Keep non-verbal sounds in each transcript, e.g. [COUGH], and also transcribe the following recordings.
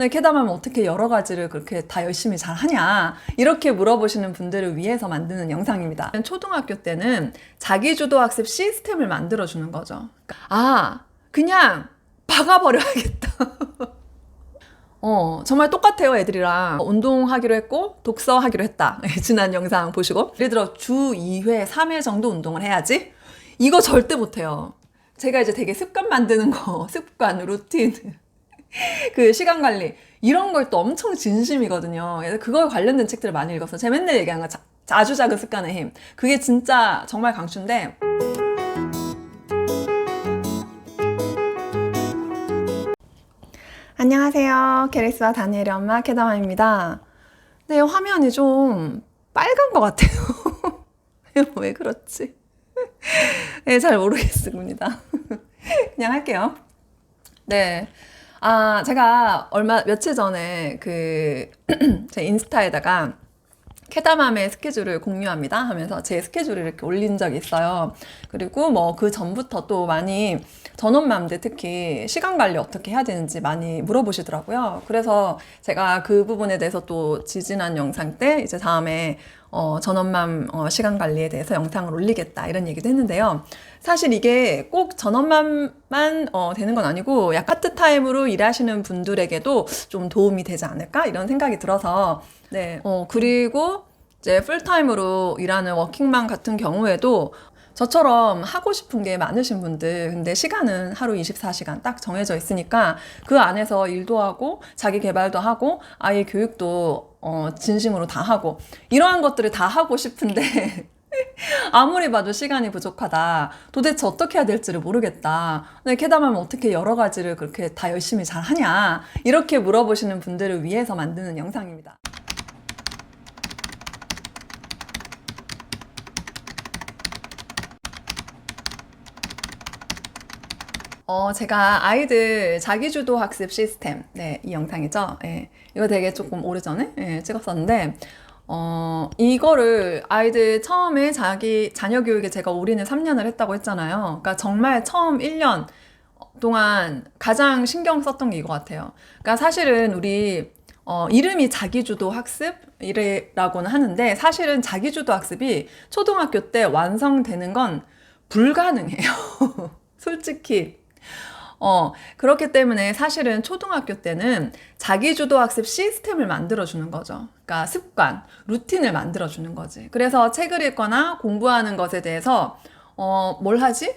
네, 캐담하면 어떻게 여러 가지를 그렇게 다 열심히 잘 하냐 이렇게 물어보시는 분들을 위해서 만드는 영상입니다. 초등학교 때는 자기주도 학습 시스템을 만들어 주는 거죠. 아 그냥 박아버려야겠다. [LAUGHS] 어, 정말 똑같아요, 애들이랑. 운동하기로 했고, 독서하기로 했다. [LAUGHS] 지난 영상 보시고. 예를 들어, 주 2회, 3회 정도 운동을 해야지? 이거 절대 못해요. 제가 이제 되게 습관 만드는 거, [LAUGHS] 습관, 루틴, [LAUGHS] 그 시간 관리, 이런 걸 또 엄청 진심이거든요. 그래서 그걸 관련된 책들을 많이 읽어서 제가 맨날 얘기하는 거, 자, 아주 작은 습관의 힘. 그게 진짜 정말 강추인데, 안녕하세요. 게리스와 다니엘의 엄마 캐다마입니다. 네, 화면이 좀 빨간 것 같아요. [LAUGHS] 왜 그렇지? [LAUGHS] 네, 잘 모르겠습니다. 그냥 할게요. 네. 아, 제가 얼마, 며칠 전에 그, [CLEARS THROAT] 제 인스타에다가 캐다맘의 스케줄을 공유합니다 하면서 제 스케줄을 이렇게 올린 적이 있어요. 그리고 뭐 그 전부터 또 많이 전원맘들 특히 시간 관리 어떻게 해야 되는지 많이 물어보시더라고요. 그래서 제가 그 부분에 대해서 또 지지난 영상 때 이제 다음에 어, 전원맘 어, 시간 관리에 대해서 영상을 올리겠다 이런 얘기도 했는데요. 사실 이게 꼭 전원맘만 어, 되는 건 아니고 약 파트타임으로 일하시는 분들에게도 좀 도움이 되지 않을까 이런 생각이 들어서 네. 어, 그리고 이제 풀타임으로 일하는 워킹맘 같은 경우에도 저처럼 하고 싶은 게 많으신 분들, 근데 시간은 하루 24시간 딱 정해져 있으니까 그 안에서 일도 하고 자기 개발도 하고 아이 교육도 어, 진심으로 다 하고 이러한 것들을 다 하고 싶은데 [LAUGHS] 아무리 봐도 시간이 부족하다. 도대체 어떻게 해야 될지를 모르겠다. 근데 캐담하면 어떻게 여러 가지를 그렇게 다 열심히 잘 하냐. 이렇게 물어보시는 분들을 위해서 만드는 영상입니다. 어, 제가 아이들 자기주도 학습 시스템, 네, 이 영상이죠. 예, 이거 되게 조금 오래전에 예, 찍었었는데, 어, 이거를 아이들 처음에 자기 자녀 교육에 제가 올인을 3년을 했다고 했잖아요. 그러니까 정말 처음 1년 동안 가장 신경 썼던 게 이거 같아요. 그러니까 사실은 우리 어, 이름이 자기주도 학습이라고는 하는데 사실은 자기주도 학습이 초등학교 때 완성되는 건 불가능해요. [LAUGHS] 솔직히. 어, 그렇기 때문에 사실은 초등학교 때는 자기주도 학습 시스템을 만들어주는 거죠. 그러니까 습관, 루틴을 만들어주는 거지. 그래서 책을 읽거나 공부하는 것에 대해서, 어, 뭘 하지?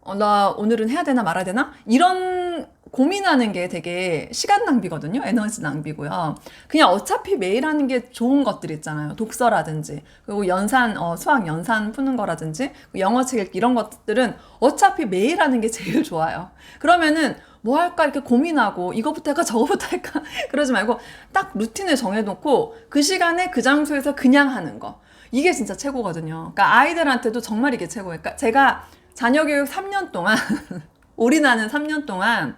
어, 나 오늘은 해야 되나 말아야 되나? 이런 고민하는 게 되게 시간 낭비거든요. 에너지 낭비고요. 그냥 어차피 매일 하는 게 좋은 것들 있잖아요. 독서라든지, 그리고 연산, 어, 수학 연산 푸는 거라든지, 영어 책 읽기 이런 것들은 어차피 매일 하는 게 제일 [LAUGHS] 좋아요. 그러면은 뭐 할까 이렇게 고민하고 이거부터 할까 저거부터 할까 [LAUGHS] 그러지 말고 딱 루틴을 정해놓고 그 시간에 그 장소에서 그냥 하는 거. 이게 진짜 최고거든요. 그러니까 아이들한테도 정말 이게 최고예요. 그러니까 제가 자녀 교육 3년 동안 [LAUGHS] 올인하는 3년 동안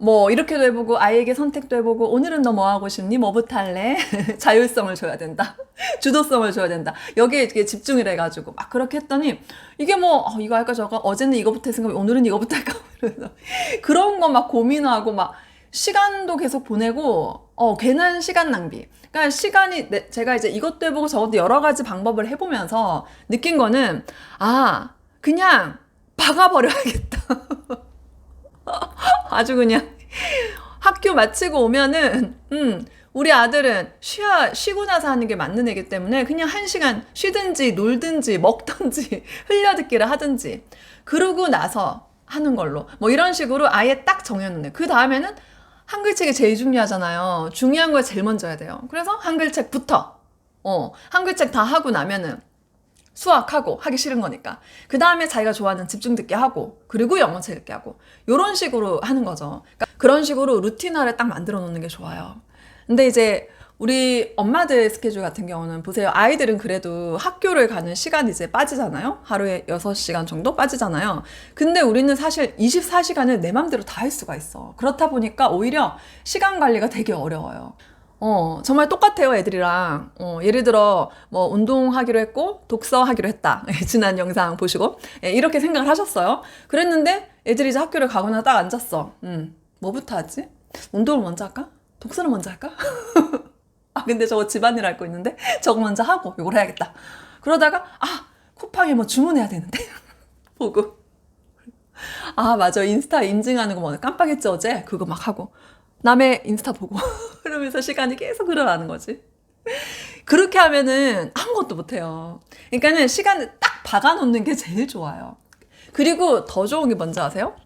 뭐 이렇게도 해보고 아이에게 선택도 해보고 오늘은 너 뭐 하고 싶니? 뭐부터 할래? 자율성을 줘야 된다. [LAUGHS] 주도성을 줘야 된다. 여기에 이렇게 집중을 해가지고 막 그렇게 했더니 이게 뭐 어, 이거 할까 저거 어제는 이거부터 했으니까 오늘은 이거부터 할까 그래서 그런 거 막 고민하고 막 시간도 계속 보내고 어 괜한 시간 낭비. 그러니까 시간이 내, 제가 이제 이것도 해보고 저것도 여러 가지 방법을 해보면서 느낀 거는 아 그냥 박아버려야겠다. [LAUGHS] [LAUGHS] 아주 그냥 학교 마치고 오면은 음 우리 아들은 쉬어 쉬고 나서 하는 게 맞는 애기 때문에 그냥 한 시간 쉬든지 놀든지 먹든지 [LAUGHS] 흘려듣기를 하든지 그러고 나서 하는 걸로. 뭐 이런 식으로 아예 딱 정해놓는 그 다음에는 한글책이 제일 중요하잖아요. 중요한 걸 제일 먼저 해야 돼요. 그래서 한글책부터. 어 한글책 다 하고 나면은 수학하고 하기 싫은 거니까. 그 다음에 자기가 좋아하는 집중 듣기 하고, 그리고 영어 책 읽기 하고. 요런 식으로 하는 거죠. 그러니까 그런 식으로 루틴화를 딱 만들어 놓는 게 좋아요. 근데 이제 우리 엄마들 스케줄 같은 경우는 보세요. 아이들은 그래도 학교를 가는 시간이 이제 빠지잖아요. 하루에 6시간 정도 빠지잖아요. 근데 우리는 사실 24시간을 내 맘대로 다 할 수가 있어. 그렇다 보니까 오히려 시간 관리가 되게 어려워요. 어, 정말 똑같아요, 애들이랑. 어, 예를 들어, 뭐, 운동하기로 했고, 독서하기로 했다. [LAUGHS] 지난 영상 보시고. 예, 이렇게 생각을 하셨어요. 그랬는데, 애들이 이제 학교를 가거나 딱 앉았어. 음, 뭐부터 하지? 운동을 먼저 할까? 독서를 먼저 할까? [LAUGHS] 아, 근데 저거 집안일 할거 있는데? 저거 먼저 하고 이걸 해야겠다. 그러다가, 아, 쿠팡에 뭐 주문해야 되는데? [LAUGHS] 보고. 아, 맞아. 인스타 인증하는 거 뭐 깜빡했지, 어제? 그거 막 하고. 남의 인스타 보고. [LAUGHS] 그러면서 시간이 계속 흘러가는 거지. 그렇게 하면은 아무것도 못해요. 그러니까는 시간을 딱 박아놓는 게 제일 좋아요. 그리고 더 좋은 게 뭔지 아세요?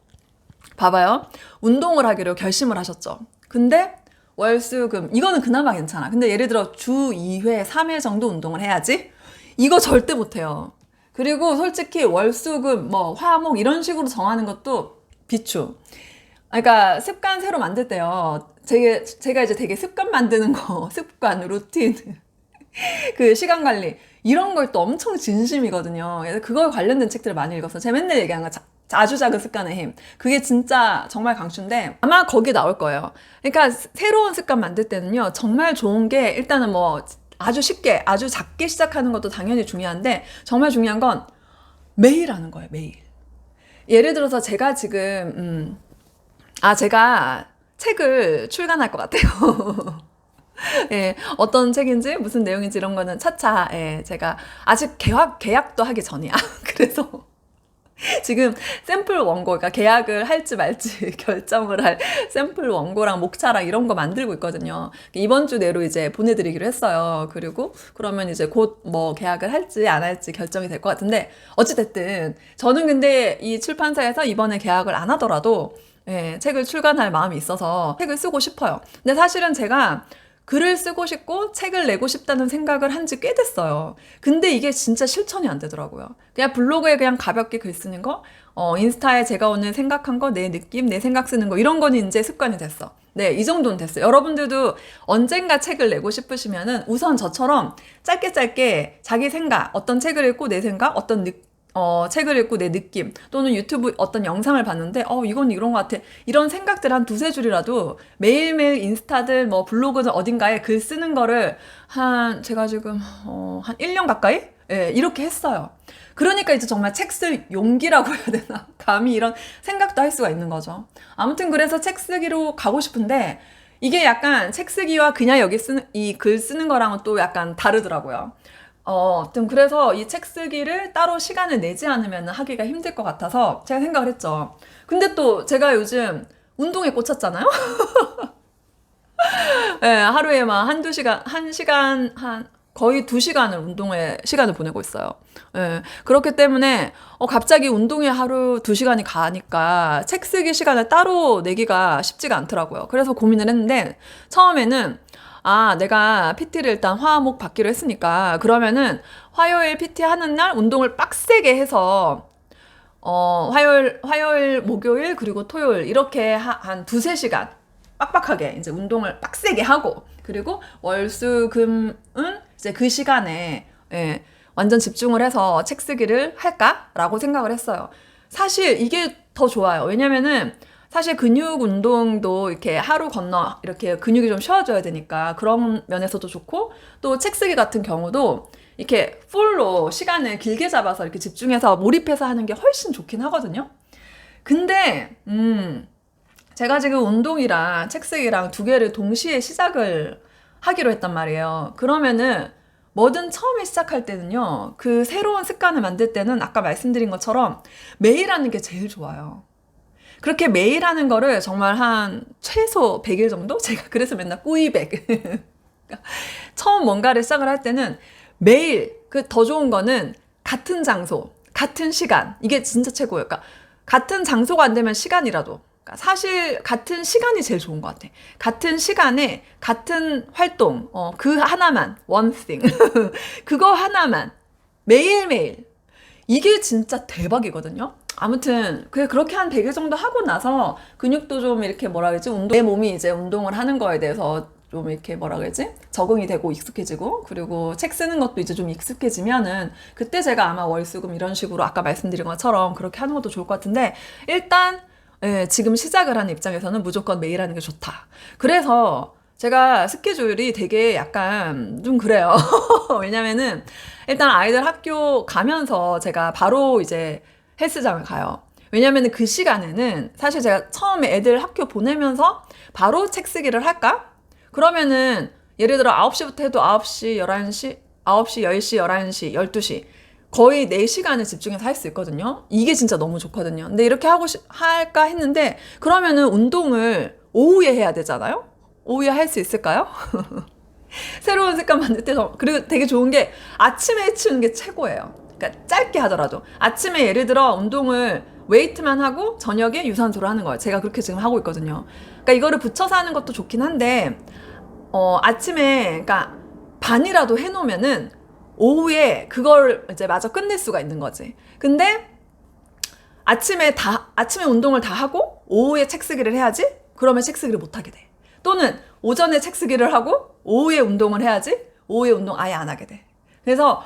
봐봐요. 운동을 하기로 결심을 하셨죠. 근데 월수금 이거는 그나마 괜찮아. 근데 예를 들어 주 2회, 3회 정도 운동을 해야지. 이거 절대 못 해요. 그리고 솔직히 월수금 뭐 화목 이런 식으로 정하는 것도 비추. 그러니까 습관 새로 만들 때요. 제가, 제가 이제 되게 습관 만드는 거, [LAUGHS] 습관, 루틴, [LAUGHS] 그 시간 관리 이런 걸 또 엄청 진심이거든요. 그래서 그걸 관련된 책들을 많이 읽어서 제가 맨날 얘기하는 거 자, 아주 작은 습관의 힘. 그게 진짜 정말 강추인데 아마 거기 나올 거예요. 그러니까 새로운 습관 만들 때는요. 정말 좋은 게 일단은 뭐 아주 쉽게 아주 작게 시작하는 것도 당연히 중요한데 정말 중요한 건 매일 하는 거예요. 매일. 예를 들어서 제가 지금 음, 아 제가 책을 출간할 것 같아요. [LAUGHS] 예, 어떤 책인지 무슨 내용인지 이런 거는 차차 예, 제가 아직 계약 계약도 하기 전이야. [LAUGHS] 그래서 지금 샘플 원고, 그러니까 계약을 할지 말지 [LAUGHS] 결정을 할 샘플 원고랑 목차랑 이런 거 만들고 있거든요. 이번 주 내로 이제 보내드리기로 했어요. 그리고 그러면 이제 곧 뭐 계약을 할지 안 할지 결정이 될 것 같은데 어찌됐든 저는 근데 이 출판사에서 이번에 계약을 안 하더라도 예, 책을 출간할 마음이 있어서 책을 쓰고 싶어요. 근데 사실은 제가 글을 쓰고 싶고 책을 내고 싶다는 생각을 한 지 꽤 됐어요. 근데 이게 진짜 실천이 안 되더라고요. 그냥 블로그에 그냥 가볍게 글 쓰는 거, 어, 인스타에 제가 오늘 생각한 거, 내 느낌, 내 생각 쓰는 거, 이런 거는 이제 습관이 됐어. 네, 이 정도는 됐어요. 여러분들도 언젠가 책을 내고 싶으시면은 우선 저처럼 짧게 짧게 자기 생각, 어떤 책을 읽고 내 생각, 어떤 느, 어, 책을 읽고 내 느낌 또는 유튜브 어떤 영상을 봤는데 어 이건 이런 것 같아 이런 생각들 한 두세 줄이라도 매일매일 인스타들 뭐 블로그든 어딘가에 글 쓰는 거를 한 제가 지금 어, 한 1년 가까이 예, 이렇게 했어요. 그러니까 이제 정말 책 쓸 용기라고 해야 되나? [LAUGHS] 감히 이런 생각도 할 수가 있는 거죠. 아무튼 그래서 책 쓰기로 가고 싶은데 이게 약간 책 쓰기와 그냥 여기 쓰는 이 글 쓰는 거랑은 또 약간 다르더라고요. 어, 좀 그래서 이 책 쓰기를 따로 시간을 내지 않으면 하기가 힘들 것 같아서 제가 생각을 했죠. 근데 또 제가 요즘 운동에 꽂혔잖아요? 예, [LAUGHS] 네, 하루에 막 한두 시간, 한 시간, 한 거의 두 시간을 운동에 시간을 보내고 있어요. 예, 네, 그렇기 때문에 어, 갑자기 운동에 하루 두 시간이 가니까 책 쓰기 시간을 따로 내기가 쉽지가 않더라고요. 그래서 고민을 했는데 처음에는 아, 내가 PT를 일단 화목 받기로 했으니까 그러면은 화요일 PT 하는 날 운동을 빡세게 해서 어, 화요일, 화요일, 목요일, 그리고 토요일 이렇게 하, 한 두세 시간 빡빡하게 이제 운동을 빡세게 하고 그리고 월, 수, 금 은 이제 그 시간에 예, 완전 집중을 해서 책 쓰기를 할까라고 생각을 했어요. 사실 이게 더 좋아요. 왜냐면은 사실 근육 운동도 이렇게 하루 건너 이렇게 근육이 좀 쉬어져야 되니까 그런 면에서도 좋고 또 책 쓰기 같은 경우도 이렇게 풀로 시간을 길게 잡아서 이렇게 집중해서 몰입해서 하는 게 훨씬 좋긴 하거든요. 근데 음 제가 지금 운동이랑 책 쓰기랑 두 개를 동시에 시작을 하기로 했단 말이에요. 그러면은 뭐든 처음에 시작할 때는요, 그 새로운 습관을 만들 때는 아까 말씀드린 것처럼 매일 하는 게 제일 좋아요. 그렇게 매일 하는 거를 정말 한 최소 100일 정도? [LAUGHS] 제가 그래서 맨날 꾸이백. [LAUGHS] 처음 뭔가를 시작을 할 때는 매일 그 더 좋은 거는 같은 장소, 같은 시간. 이게 진짜 최고예요. 그러니까 같은 장소가 안 되면 시간이라도. 그러니까 사실 같은 시간이 제일 좋은 것 같아. 같은 시간에 같은 활동, 어, 그 하나만, one thing. [LAUGHS] 그거 하나만 매일매일. 이게 진짜 대박이거든요. 아무튼 그 그렇게 한 100일 정도 하고 나서 근육도 좀 이렇게 뭐라 그러지 운동 내 몸이 이제 운동을 하는 거에 대해서 좀 이렇게 뭐라 그러지 적응이 되고 익숙해지고 그리고 책 쓰는 것도 이제 좀 익숙해지면은 그때 제가 아마 월수금 이런 식으로 아까 말씀드린 것처럼 그렇게 하는 것도 좋을 것 같은데 일단 예, 지금 시작을 하는 입장에서는 무조건 매일 하는 게 좋다. 그래서 제가 스케줄이 되게 약간 좀 그래요. [LAUGHS] 왜냐면은 일단 아이들 학교 가면서 제가 바로 이제 헬스장을 가요. 왜냐면 그 시간에는 사실 제가 처음에 애들 학교 보내면서 바로 책 쓰기를 할까? 그러면은 예를 들어 9시부터 해도 9시, 11시, 9시, 10시, 11시, 12시 거의 4시간을 집중해서 할 수 있거든요. 이게 진짜 너무 좋거든요. 근데 이렇게 하고 싶- 할까 했는데 그러면은 운동을 오후에 해야 되잖아요. 오후에 할수 있을까요? [LAUGHS] 새로운 습관 만들 때 더- 그리고 되게 좋은 게 아침에 해치우는 게 최고예요. 그러니까 짧게 하더라도 아침에 예를 들어 운동을 웨이트만 하고 저녁에 유산소를 하는 거예요. 제가 그렇게 지금 하고 있거든요. 그러니까 이거를 붙여서 하는 것도 좋긴 한데 어, 아침에 그러니까 반이라도 해 놓으면은 오후에 그걸 이제 마저 끝낼 수가 있는 거지. 근데 아침에 다 아침에 운동을 다 하고 오후에 책 쓰기를 해야지. 그러면 책 쓰기를 못 하게 돼. 또는 오전에 책 쓰기를 하고 오후에 운동을 해야지. 오후에 운동 아예 안 하게 돼. 그래서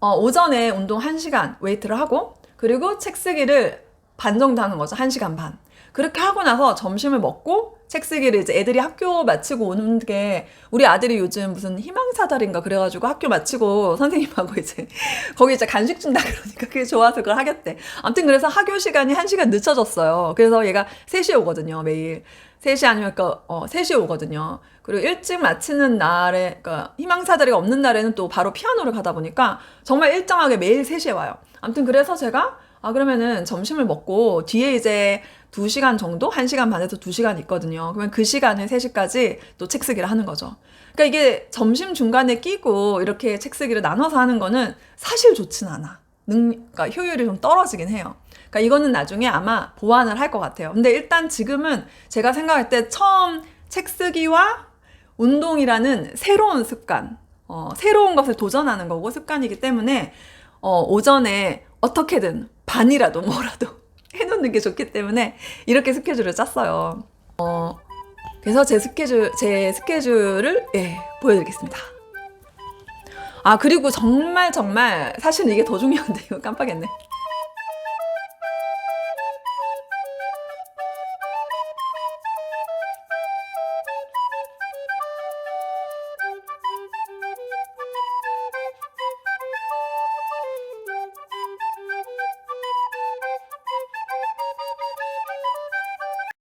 어, 오전에 운동 1시간 웨이트를 하고 그리고 책 쓰기를 반 정도 하는 거죠. 1시간 반. 그렇게 하고 나서 점심을 먹고 책 쓰기를 이제 애들이 학교 마치고 오는 게 우리 아들이 요즘 무슨 희망사달인가 그래가지고 학교 마치고 선생님하고 이제 [LAUGHS] 거기 이제 간식 준다 그러니까 그게 좋아서 그걸 하겠대. 아무튼 그래서 학교 시간이 1시간 늦춰졌어요. 그래서 얘가 3시에 오거든요, 매일. 3시 아니면 그, 어, 3시에 오거든요. 그리고 일찍 마치는 날에, 그러니까 희망사다리가 없는 날에는 또 바로 피아노를 가다 보니까 정말 일정하게 매일 3시에 와요. 아무튼 그래서 제가 아, 그러면은 점심을 먹고 뒤에 이제 2시간 정도? 1시간 반에서 2시간 있거든요. 그러면 그 시간에 3시까지 또 책 쓰기를 하는 거죠. 그러니까 이게 점심 중간에 끼고 이렇게 책 쓰기를 나눠서 하는 거는 사실 좋진 않아. 능, 그러니까 효율이 좀 떨어지긴 해요. 그러니까 이거는 나중에 아마 보완을 할 것 같아요. 근데 일단 지금은 제가 생각할 때 처음 책 쓰기와 운동이라는 새로운 습관, 어, 새로운 것을 도전하는 거고 습관이기 때문에 어, 오전에 어떻게든 반이라도 [LAUGHS] 뭐라도 해놓는 게 좋기 때문에 이렇게 스케줄을 짰어요. 어, 그래서 제 스케줄, 제 스케줄을 예, 보여드리겠습니다. 아, 그리고 정말 정말 사실은 이게 더 중요한데 [LAUGHS] 이거 깜빡했네.